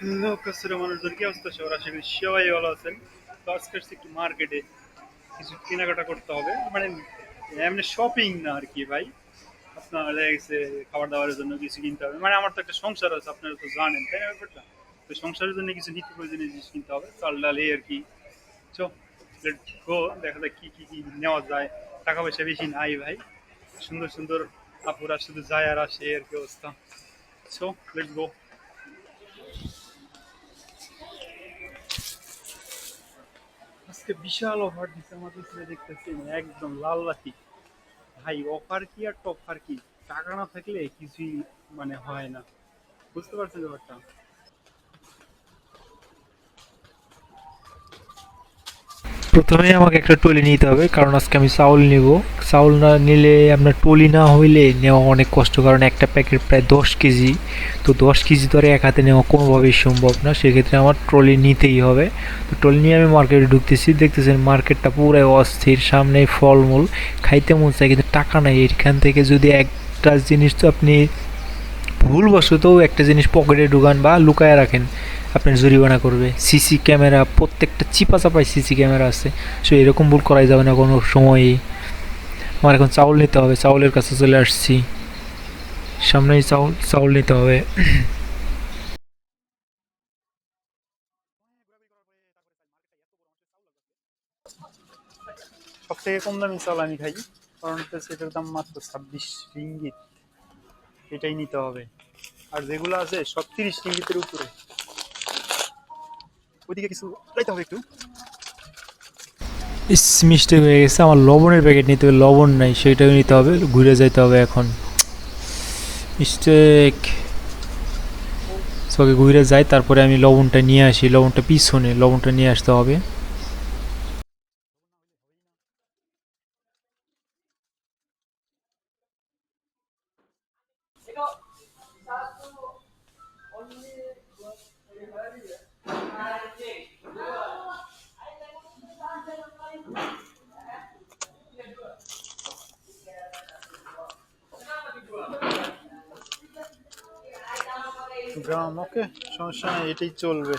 Hello মানুষজন কি অবস্থা? সবার আশা সবাই ভালো আছেন। তো আজকে একটু মার্কেটে কিছু কেনাকাটা করতে হবে। মানে এমনি শপিং না আর কি ভাই। আপনার গেছে খাবার দাবারের জন্য কিছু কিনতে হবে। মানে আমার তো একটা সংসার আছে, আপনারা তো জানেন, তাই না ব্যাপারটা? তো সংসারের জন্য কিছু নিত্য প্রয়োজনীয় জিনিস কিনতে হবে। চাল, ডাল এই আর কি। চো লেট গো দেখা যাক কি কি কি নেওয়া যায়। টাকা পয়সা বেশি নাই ভাই। সুন্দর সুন্দর আপুরা শুধু যায় আর আসে আর কি অবস্থা। সো লেটস গো আজকে বিশাল অফার দিচ্ছে আমাদের ছেলে দেখতেছি একদম লাল লাঠি। ভাই অফার কি আর টফার কি? টাকা না থাকলে কিছুই মানে হয় না। বুঝতে পারছেন ব্যাপারটা? প্রথমে আমাকে একটা টলি নিতে হবে, কারণ আজকে আমি চাউল নিব। চাউল না নিলে, আপনার টলি না হইলে নেওয়া অনেক কষ্ট, কারণ একটা প্যাকেট প্রায় দশ কেজি। তো দশ কেজি ধরে এক হাতে নেওয়া কোনোভাবেই সম্ভব না, সেক্ষেত্রে আমার ট্রলি নিতেই হবে। তো ট্রলি নিয়ে আমি মার্কেটে ঢুকতেছি, দেখতেছেন মার্কেটটা পুরো অস্থির সামনে ফলমূল। খাইতে মন চায় কিন্তু টাকা নাই, এখান থেকে যদি একটা জিনিস তো আপনি ভুলবশত একটা জিনিস পকেটে ঢুকান বা লুকায় রাখেন, আপনার জরিমানা করবে। সিসি ক্যামেরা, প্রত্যেকটা চিপা চাপায় সিসি ক্যামেরা আছে। সো এরকম ভুল করাই যাবে না কোনো সময়ই। আমার এখন চাউল নিতে হবে, চাউলের কাছে চলে আসছি। সামনেই চাউল চাউল নিতে হবে। সব থেকে কম দামি চাল আমি খাই, কারণ হচ্ছে সেটার দাম মাত্র ছাব্বিশ রিঙ্গিত। এটাই নিতে হবে। আর যেগুলো আছে সব তিরিশ রিঙ্গিতের উপরে। ওইদিকে কিছু যাইতে হবে একটু। মিস্টেক হয়ে গেছে। আমার লবণের প্যাকেট নিতে হবে, লবণ নাই, সেটাও নিতে হবে, ঘুরে যাইতে হবে এখন। মিস্টেক সকে ঘুরে যাই, তারপরে আমি লবণটা নিয়ে আসি, লবণটা পিছনে, লবণটা নিয়ে আসতে হবে। গ্রাম ওকে সমস্যা নেই এটাই চলবে।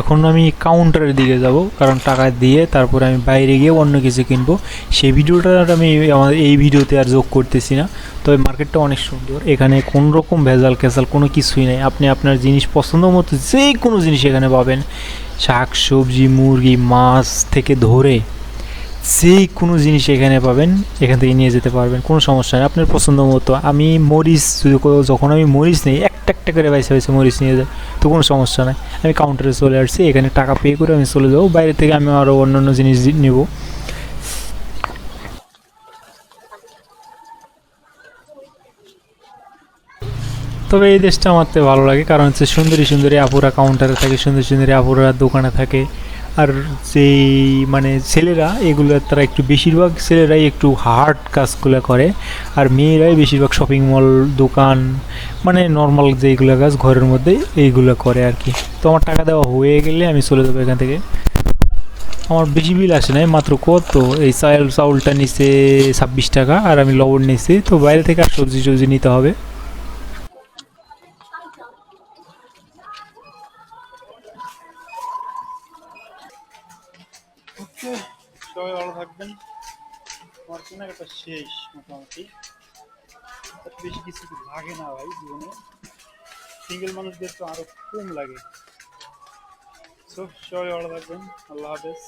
এখন আমি কাউন্টারের দিকে যাব, কারণ টাকা দিয়ে তারপরে আমি বাইরে গিয়ে অন্য কিছু কিনবো। সেই ভিডিওটা আমি আমার এই ভিডিওতে আর যোগ করতেছি না। তবে মার্কেটটা অনেক সুন্দর। এখানে কোন রকম ভেজাল কেসাল কোনো কিছুই নেই। আপনি আপনার জিনিস পছন্দ মতো যে কোনো জিনিস এখানে পাবেন। শাক, সবজি, মুরগি, মাছ থেকে ধরে যে কোনো জিনিস এখানে পাবেন, এখান থেকে নিয়ে যেতে পারবেন, কোনো সমস্যা নেই। আপনার পছন্দ মতো, আমি মরিচ যখন আমি মরিচ নিই, একটা একটা করে বাইসে বাইসে মরিচ নিয়ে যাই, তো কোনো সমস্যা নাই। আমি কাউন্টারে চলে আসছি, এখানে টাকা পে করে আমি চলে যাব, বাইরে থেকে আমি আরও অন্য অন্য জিনিস নিব। তবে এই দেশটা আমার ভালো লাগে, কারণ হচ্ছে সুন্দরী সুন্দরী আপুরা কাউন্টারে থাকে, সুন্দর সুন্দরী আপুরা দোকানে থাকে। আর যেই মানে ছেলেরা, এগুলো তারা একটু বেশিরভাগ ছেলেরাই একটু হার্ড কাজগুলো করে, আর মেয়েরাই বেশিরভাগ শপিং মল দোকান মানে নর্মাল যেইগুলো কাজ ঘরের মধ্যে এইগুলো করে আর কি তো আমার টাকা দেওয়া হয়ে গেলে আমি চলে যাব এখান থেকে। আমার বেশি বিল আসে নাই, মাত্র কত? এই চাউল চাউলটা নিচে ছাব্বিশ টাকা, আর আমি লবণ নিচ্ছি তো বাইরে থেকে আর সবজি টবজি নিতে হবে। সবাই ভালো থাকবেন। আমার কেনাকাটা শেষ মোটামুটি। বেশি কিছু লাগে না ভাই জীবনে। সিঙ্গেল মানুষদের তো আরও কম লাগে। সো সবাই ভালো থাকবেন। আল্লাহ হাফেজ।